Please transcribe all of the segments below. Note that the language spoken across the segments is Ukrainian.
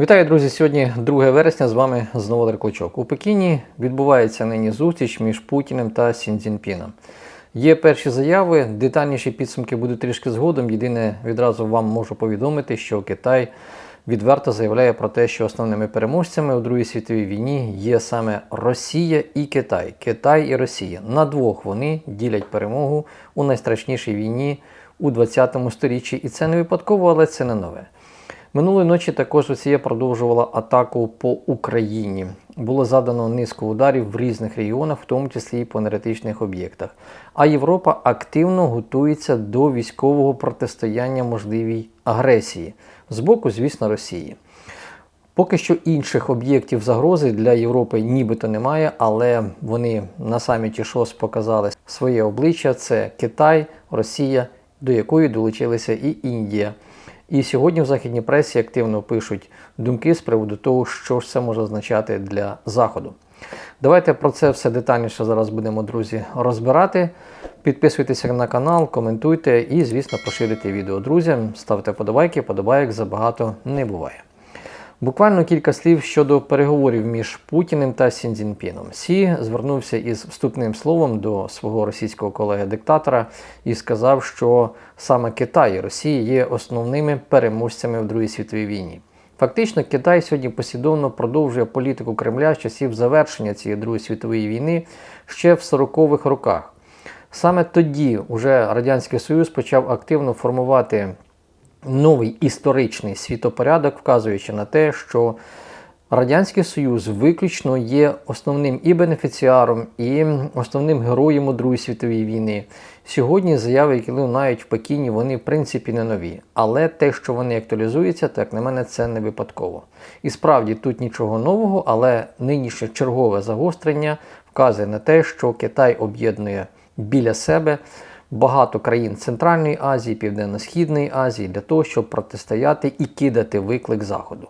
Вітаю, друзі! Сьогодні 2 вересня. З вами знову Дерклочок. У Пекіні відбувається нині зустріч між Путіним та Сінцзінпіном. Є перші заяви, детальніші підсумки будуть трішки згодом. Єдине, відразу вам можу повідомити, що Китай відверто заявляє про те, що основними переможцями у Другій світовій війні є саме Росія і Китай. Китай і Росія. На двох вони ділять перемогу у найстрашнішій війні у 20 сторіччі. І це не випадково, але це не нове. Минулої ночі також Росія продовжувала атаку по Україні. Було задано низку ударів в різних регіонах, в тому числі і по енергетичних об'єктах. А Європа активно готується до військового протистояння можливій агресії з боку, звісно, Росії. Поки що інших об'єктів загрози для Європи нібито немає, але вони на саміті ШОС показали своє обличчя: це Китай, Росія, до якої долучилися і Індія. І сьогодні в західній пресі активно пишуть думки з приводу того, що ж це може означати для Заходу. Давайте про це все детальніше зараз будемо, друзі, розбирати. Підписуйтеся на канал, коментуйте і, звісно, поширюйте відео друзям, ставте подобайки, подобайок забагато не буває. Буквально кілька слів щодо переговорів між Путіним та Сінзінпіном. Сі звернувся із вступним словом до свого російського колеги-диктатора і сказав, що саме Китай і Росія є основними переможцями в Другій світовій війні. Фактично, Китай сьогодні послідовно продовжує політику Кремля з часів завершення цієї Другої світової війни ще в 40-х роках. Саме тоді уже Радянський Союз почав активно формувати новий історичний світопорядок, вказуючи на те, що Радянський Союз виключно є основним і бенефіціаром, і основним героєм у Другій світовій війни. Сьогодні заяви, які лунають в Пекіні, вони в принципі не нові. Але те, що вони актуалізуються, так на мене це не випадково. І справді тут нічого нового, але нинішнє чергове загострення вказує на те, що Китай об'єднує біля себе багато країн Центральної Азії, Південно-Східної Азії для того, щоб протистояти і кидати виклик Заходу.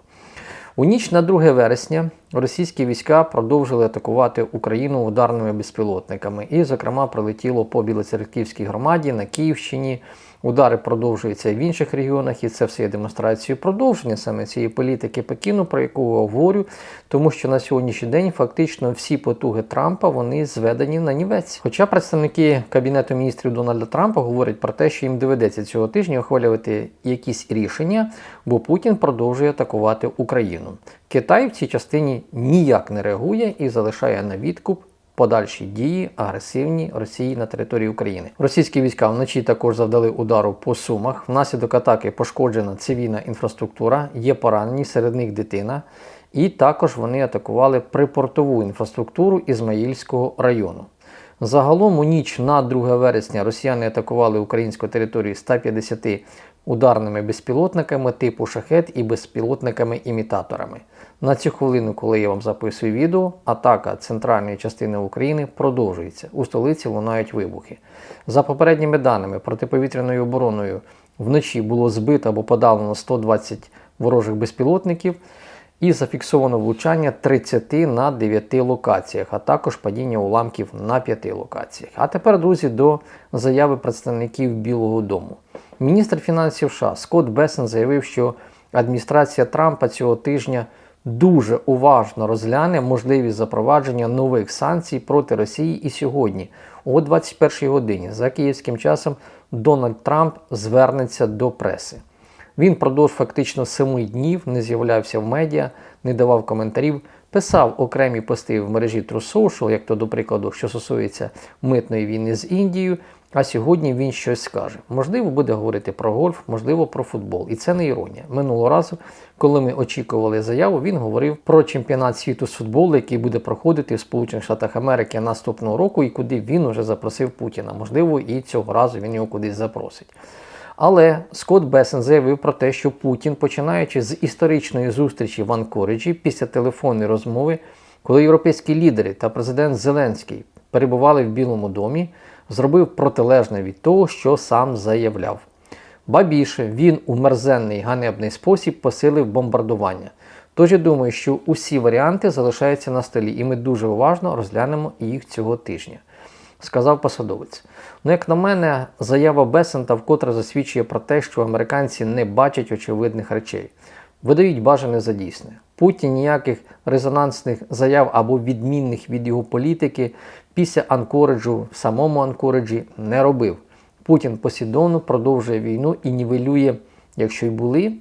У ніч на 2 вересня російські війська продовжили атакувати Україну ударними безпілотниками. І, зокрема, прилетіло по Білоцерківській громаді на Київщині. Удари продовжуються і в інших регіонах, і це все є демонстрацією продовження саме цієї політики Пекіну, про яку говорю, тому що на сьогоднішній день фактично всі потуги Трампа вони зведені на нівець. Хоча представники Кабінету міністрів Дональда Трампа говорять про те, що їм доведеться цього тижня ухвалювати якісь рішення, бо Путін продовжує атакувати Україну. Китай в цій частині ніяк не реагує і залишає на відкуп подальші дії агресивні Росії на території України. Російські війська вночі також завдали удару по сумах. Внаслідок атаки пошкоджена цивільна інфраструктура, є поранені, серед них дитина. І також вони атакували припортову інфраструктуру Ізмаїльського району. Загалом у ніч на 2 вересня росіяни атакували українську територію 150 ударними безпілотниками типу шахет і безпілотниками-імітаторами. На цю хвилину, коли я вам записую відео, атака центральної частини України продовжується. У столиці лунають вибухи. За попередніми даними, протиповітряною обороною вночі було збито або подавлено 120 ворожих безпілотників. І зафіксовано влучання 30 на 9 локаціях, а також падіння уламків на 5 локаціях. А тепер, друзі, до заяви представників Білого Дому. Міністр фінансів США Скотт Бесен заявив, що адміністрація Трампа цього тижня дуже уважно розгляне можливість запровадження нових санкцій проти Росії і сьогодні, о 21 годині, за київським часом, Дональд Трамп звернеться до преси. Він продовж фактично семи днів не з'являвся в медіа, не давав коментарів, писав окремі пости в мережі True Social, як то, до прикладу, що стосується митної війни з Індією. А сьогодні він щось скаже. Можливо, буде говорити про гольф, можливо, про футбол. І це не іронія. Минулого разу, коли ми очікували заяву, він говорив про чемпіонат світу з футболу, який буде проходити в Сполучених Штатах Америки наступного року, і куди він уже запросив Путіна. Можливо, і цього разу він його кудись запросить. Але Скотт Бесен заявив про те, що Путін, починаючи з історичної зустрічі в Анкориджі після телефонної розмови, коли європейські лідери та президент Зеленський перебували в Білому домі, зробив протилежне від того, що сам заявляв. Ба більше він у мерзенний ганебний спосіб посилив бомбардування. Тож я думаю, що усі варіанти залишаються на столі, і ми дуже уважно розглянемо їх цього тижня. Сказав посадовець. Ну, як на мене, заява Бесента вкотре засвідчує про те, що американці не бачать очевидних речей. Видають бажане за дійсне. Путін ніяких резонансних заяв або відмінних від його політики після Анкориджу в самому Анкориджі не робив. Путін послідовно продовжує війну і нівелює, якщо й були,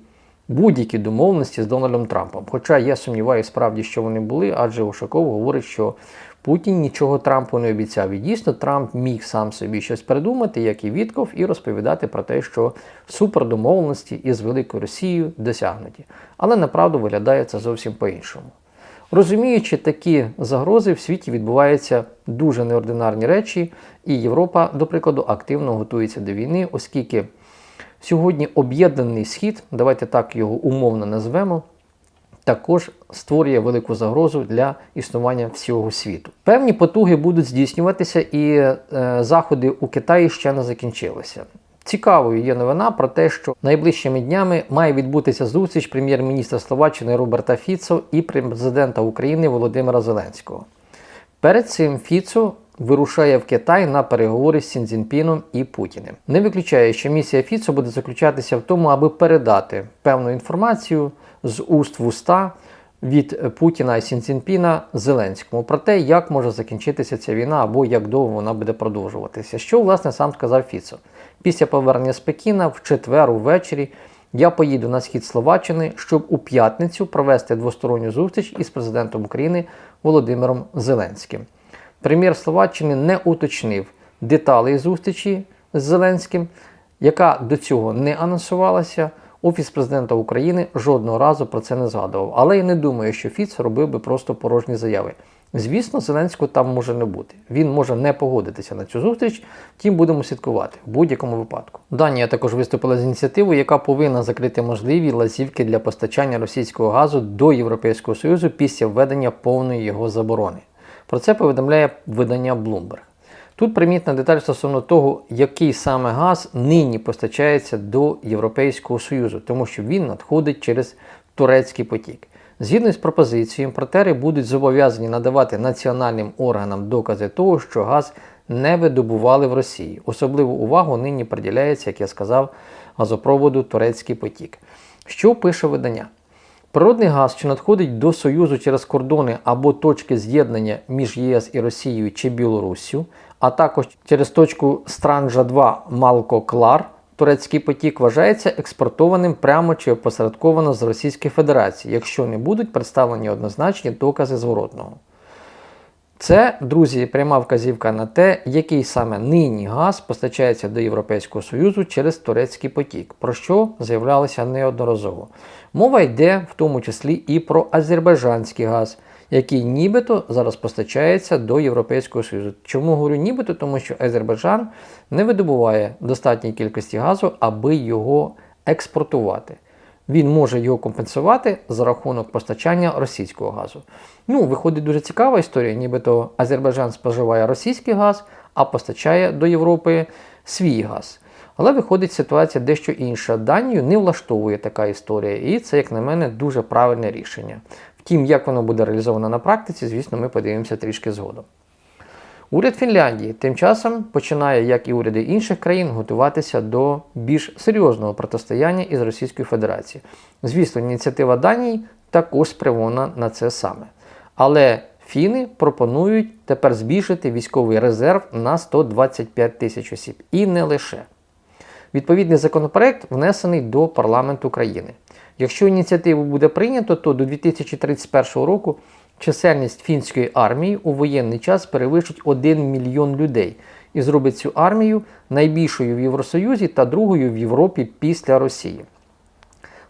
будь-які домовленості з Дональдом Трампом. Хоча я сумніваюся справді, що вони були, адже Ушаков говорить, що Путін нічого Трампу не обіцяв. І дійсно Трамп міг сам собі щось придумати, як і Вітков, і розповідати про те, що супердомовленості із Великою Росією досягнуті. Але направду виглядає це зовсім по-іншому. Розуміючи такі загрози, в світі відбуваються дуже неординарні речі, і Європа, до прикладу, активно готується до війни, оскільки сьогодні об'єднаний схід, давайте так його умовно назвемо, також створює велику загрозу для існування всього світу. Певні потуги будуть здійснюватися, і е, заходи у Китаї ще не закінчилися. Цікавою є новина про те, що найближчими днями має відбутися зустріч прем'єр-міністра Словаччини Роберта Фіцо і президента України Володимира Зеленського. Перед цим Фіцо вирушає в Китай на переговори з Сінзінпіном і Путіним. Не виключає, що місія Фіцо буде заключатися в тому, аби передати певну інформацію з уст в уста від Путіна і Сінцінпіна Зеленському про те, як може закінчитися ця війна або як довго вона буде продовжуватися. Що власне сам сказав Фіцо. Після повернення з Пекіна в четвер увечері я поїду на схід Словаччини, щоб у п'ятницю провести двосторонню зустріч із президентом України Володимиром Зеленським. Прем'єр Словаччини не уточнив деталей зустрічі з Зеленським, яка до цього не анонсувалася. Офіс президента України жодного разу про це не згадував. Але я не думаю, що Фіц робив би просто порожні заяви. Звісно, Зеленського там може не бути. Він може не погодитися на цю зустріч, втім будемо слідкувати в будь-якому випадку. Данія також виступила з ініціативою, яка повинна закрити можливі лазівки для постачання російського газу до Європейського Союзу після введення повної його заборони. Про це повідомляє видання Bloomberg. Тут примітна деталь стосовно того, який саме газ нині постачається до Європейського Союзу, тому що він надходить через турецький потік. Згідно з пропозицією, імпортери будуть зобов'язані надавати національним органам докази того, що газ не видобували в Росії. Особливу увагу нині приділяється, як я сказав, газопроводу Турецький потік. Що пише видання? Природний газ, що надходить до Союзу через кордони або точки з'єднання між ЄС і Росією чи Білоруссю, а також через точку Странжа 2 Малко Клар, турецький потік вважається експортованим прямо чи опосередковано з Російської Федерації, якщо не будуть представлені однозначні докази зворотного. Це, друзі, пряма вказівка на те, який саме нині газ постачається до Європейського Союзу через турецький потік, про що заявлялося неодноразово. Мова йде в тому числі і про азербайджанський газ, який нібито зараз постачається до Європейського Союзу. Чому говорю нібито? Тому що Азербайджан не видобуває достатньої кількості газу, аби його експортувати. Він може його компенсувати за рахунок постачання російського газу. Ну, виходить дуже цікава історія, нібито Азербайджан споживає російський газ, а постачає до Європи свій газ. Але виходить ситуація дещо інша. Данію не влаштовує така історія, і це, як на мене, дуже правильне рішення. Втім, як воно буде реалізовано на практиці, звісно, ми подивимося трішки згодом. Уряд Фінляндії тим часом починає, як і уряди інших країн, готуватися до більш серйозного протистояння із Російською Федерацією. Звісно, ініціатива Данії також спрямована на це саме. Але фіни пропонують тепер збільшити військовий резерв на 125 тисяч осіб. І не лише. Відповідний законопроект внесений до парламенту країни. Якщо ініціативу буде прийнято, то до 2031 року чисельність фінської армії у воєнний час перевищить 1 мільйон людей і зробить цю армію найбільшою в Євросоюзі та другою в Європі після Росії.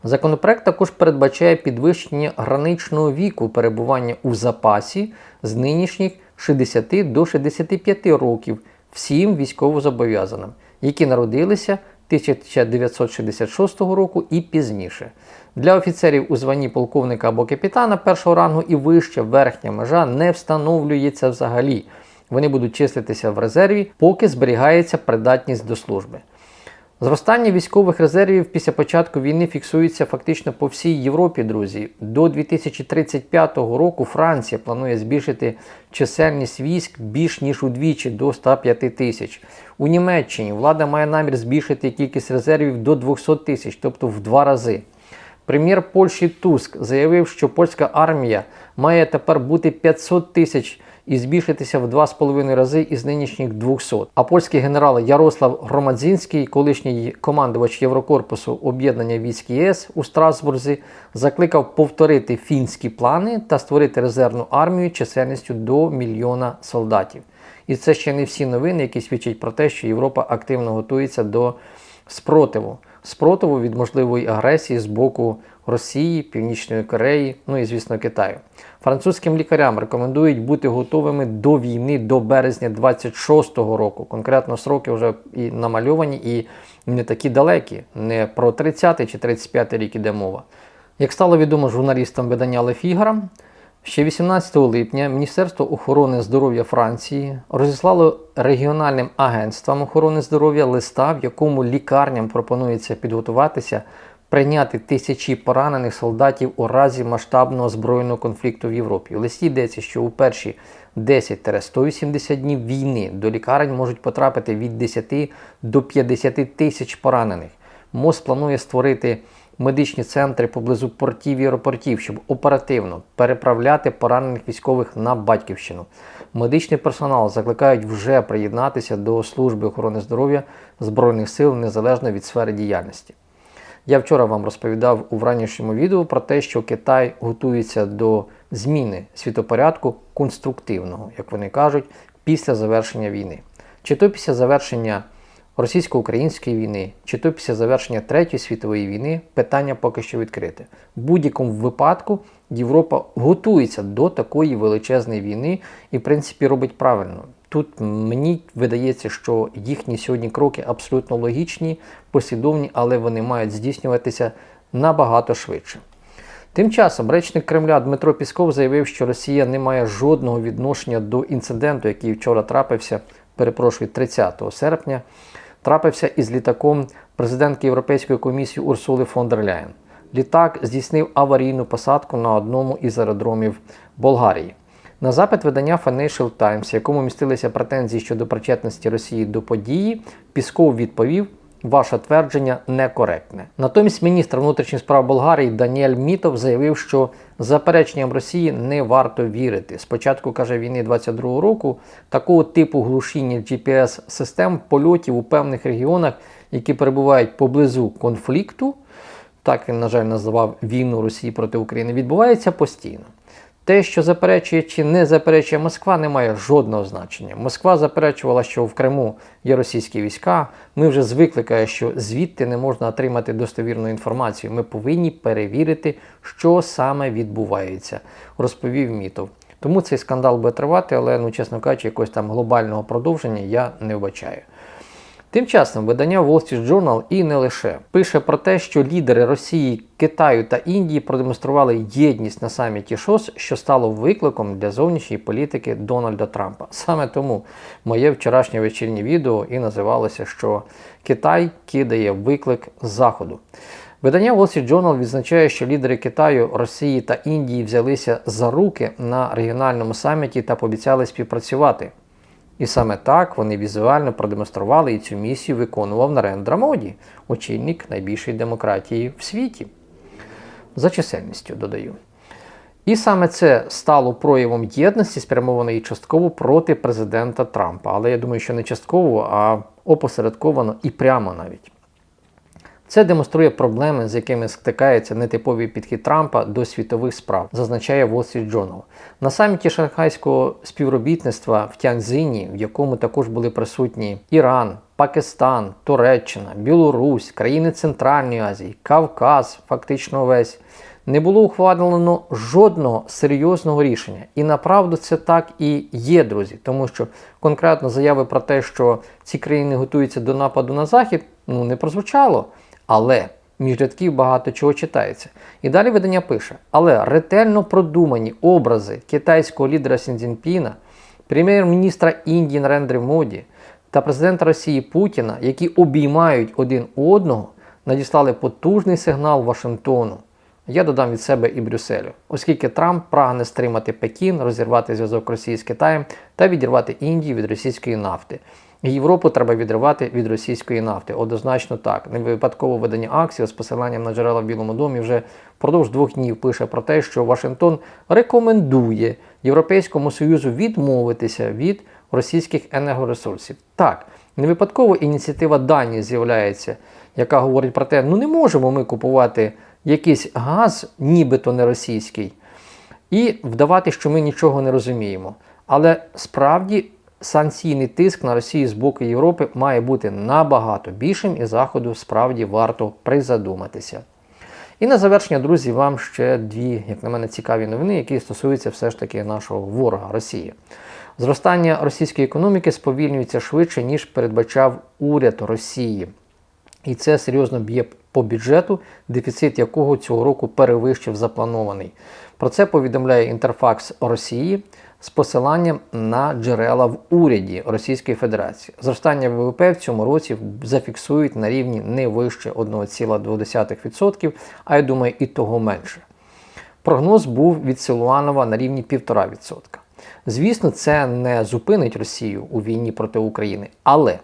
Законопроект також передбачає підвищення граничного віку перебування у запасі з нинішніх 60 до 65 років всім військовозобов'язаним, які народилися 1966 року і пізніше. Для офіцерів у званні полковника або капітана першого рангу і вища верхня межа не встановлюється взагалі. Вони будуть числитися в резерві, поки зберігається придатність до служби. Зростання військових резервів після початку війни фіксується фактично по всій Європі, друзі. До 2035 року Франція планує збільшити чисельність військ більш ніж удвічі до 105 тисяч. У Німеччині влада має намір збільшити кількість резервів до 200 тисяч, тобто в два рази. Прем'єр Польщі Туск заявив, що польська армія має тепер бути 500 тисяч і збільшитися в 2,5 рази із нинішніх 200. А польський генерал Ярослав Громадзінський, колишній командувач Єврокорпусу об'єднання військ ЄС у Страсбурзі, закликав повторити фінські плани та створити резервну армію чисельністю до мільйона солдатів. І це ще не всі новини, які свідчать про те, що Європа активно готується до спротиву. Спротиву від можливої агресії з боку Росії, Північної Кореї, ну і звісно Китаю. Французьким лікарям рекомендують бути готовими до війни до березня 26-го року. Конкретно сроки вже і намальовані, і не такі далекі. Не про 30-й чи 35-й рік іде мова. Як стало відомо журналістам видання Le Ще 18 липня Міністерство охорони здоров'я Франції розіслало регіональним агентствам охорони здоров'я листа, в якому лікарням пропонується підготуватися прийняти тисячі поранених солдатів у разі масштабного збройного конфлікту в Європі. У листі йдеться, що у перші 10-180 днів війни до лікарень можуть потрапити від 10 до 50 тисяч поранених. МОЗ планує створити медичні центри поблизу портів і аеропортів, щоб оперативно переправляти поранених військових на батьківщину. Медичний персонал закликають вже приєднатися до служби охорони здоров'я Збройних сил незалежно від сфери діяльності. Я вчора вам розповідав у вранішньому відео про те, що Китай готується до зміни світопорядку конструктивного, як вони кажуть, після завершення війни. Чи то після завершення російсько-української війни, чи то після завершення Третьої світової війни, питання поки що відкрите. В будь-якому випадку Європа готується до такої величезної війни і, в принципі, робить правильно. Тут мені видається, що їхні сьогодні кроки абсолютно логічні, послідовні, але вони мають здійснюватися набагато швидше. Тим часом речник Кремля Дмитро Пісков заявив, що Росія не має жодного відношення до інциденту, який вчора трапився, перепрошую, 30 серпня, трапився із літаком президентки Європейської комісії Урсули фон дер Ляєн. Літак здійснив аварійну посадку на одному із аеродромів Болгарії. На запит видання Financial Times, якому містилися претензії щодо причетності Росії до події, Пісков відповів: ваше твердження некоректне. Натомість міністр внутрішніх справ Болгарії Даніель Мітов заявив, що запереченням Росії не варто вірити. Спочатку каже війни 22-го року такого типу глушіння GPS-систем польотів у певних регіонах, які перебувають поблизу конфлікту. Так він, на жаль, називав війну Росії проти України, відбувається постійно. Те, що заперечує чи не заперечує Москва, не має жодного значення. Москва заперечувала, що в Криму є російські війська. Ми вже звикли, що звідти не можна отримати достовірну інформацію. Ми повинні перевірити, що саме відбувається, розповів Мітов. Тому цей скандал буде тривати, але, ну, чесно кажучи, якогось там глобального продовження я не вбачаю. Тим часом видання Wall Street Journal і не лише пише про те, що лідери Росії, Китаю та Індії продемонстрували єдність на саміті ШОС, що стало викликом для зовнішньої політики Дональда Трампа. Саме тому моє вчорашнє вечірнє відео і називалося, що Китай кидає виклик Заходу. Видання Wall Street Journal відзначає, що лідери Китаю, Росії та Індії взялися за руки на регіональному саміті та пообіцяли співпрацювати. І саме так вони візуально продемонстрували і цю місію виконував Нарендра Моді, очільник найбільшої демократії в світі. За чисельністю додаю. І саме це стало проявом єдності, спрямованої частково проти президента Трампа. Але я думаю, що не частково, а опосередковано і прямо навіть. Це демонструє проблеми, з якими стикається нетиповий підхід Трампа до світових справ, зазначає Wall Street Journal. На саміті шанхайського співробітництва в Тяньцзині, в якому також були присутні Іран, Пакистан, Туреччина, Білорусь, країни Центральної Азії, Кавказ, фактично весь. Не було ухвалено жодного серйозного рішення. І направду це так і є, друзі, тому що конкретно заяви про те, що ці країни готуються до нападу на захід, ну не прозвучало. Але між рядків багато чого читається. І далі видання пише: але ретельно продумані образи китайського лідера Сінзінпіна, прем'єр-міністра Індії Нарендри Моді та президента Росії Путіна, які обіймають один одного, надіслали потужний сигнал Вашингтону. Я додам від себе і Брюсселю, оскільки Трамп прагне стримати Пекін, розірвати зв'язок Росії з Китаєм та відірвати Індію від російської нафти. Європу треба відривати від російської нафти. Однозначно так. Не випадково видання акції з посиланням на джерела в Білому домі вже впродовж двох днів пише про те, що Вашингтон рекомендує Європейському Союзу відмовитися від російських енергоресурсів. Так, не випадково ініціатива Данії з'являється, яка говорить про те, ну не можемо ми купувати якийсь газ, нібито не російський, і вдавати, що ми нічого не розуміємо. Але справді санкційний тиск на Росію з боку Європи має бути набагато більшим, і Заходу справді варто призадуматися. І на завершення, друзі, вам ще дві, як на мене, цікаві новини, які стосуються все ж таки нашого ворога Росії. Зростання російської економіки сповільнюється швидше, ніж передбачав уряд Росії. І це серйозно б'є по бюджету, дефіцит якого цього року перевищив запланований. Про це повідомляє Інтерфакс Росії з посиланням на джерела в уряді Російської Федерації. Зростання ВВП в цьому році зафіксують на рівні не вище 1,2%, а я думаю, і того менше. Прогноз був від Силуанова на рівні 1,5%. Звісно, це не зупинить Росію у війні проти України, але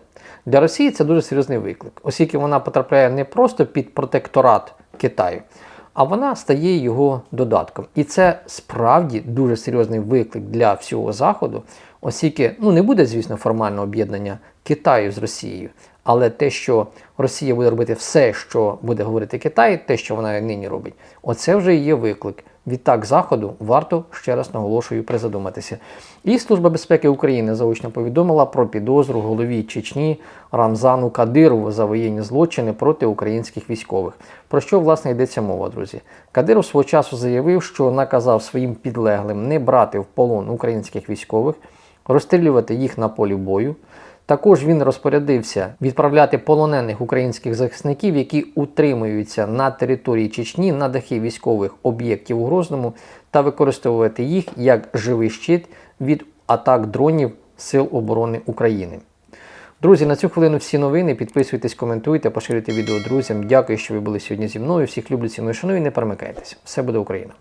для Росії це дуже серйозний виклик, оскільки вона потрапляє не просто під протекторат Китаю, а вона стає його додатком. І це справді дуже серйозний виклик для всього Заходу, оскільки ну, не буде, звісно, формального об'єднання Китаю з Росією. Але те, що Росія буде робити все, що буде говорити Китай, те, що вона нині робить, оце вже є виклик. Відтак Заходу варто ще раз наголошую призадуматися. І Служба безпеки України заочно повідомила про підозру голові Чечні Рамзану Кадирову за воєнні злочини проти українських військових. Про що власне йдеться мова, друзі? Кадиров свого часу заявив, що наказав своїм підлеглим не брати в полон українських військових, розстрілювати їх на полі бою. Також він розпорядився відправляти полонених українських захисників, які утримуються на території Чечні на дахи військових об'єктів у Грозному, та використовувати їх як живий щит від атак дронів Сил оборони України. Друзі, на цю хвилину всі новини. Підписуйтесь, коментуйте, поширюйте відео друзям. Дякую, що ви були сьогодні зі мною. Всіх люблю, ціную, шаную і не перемикайтеся. Все буде Україна!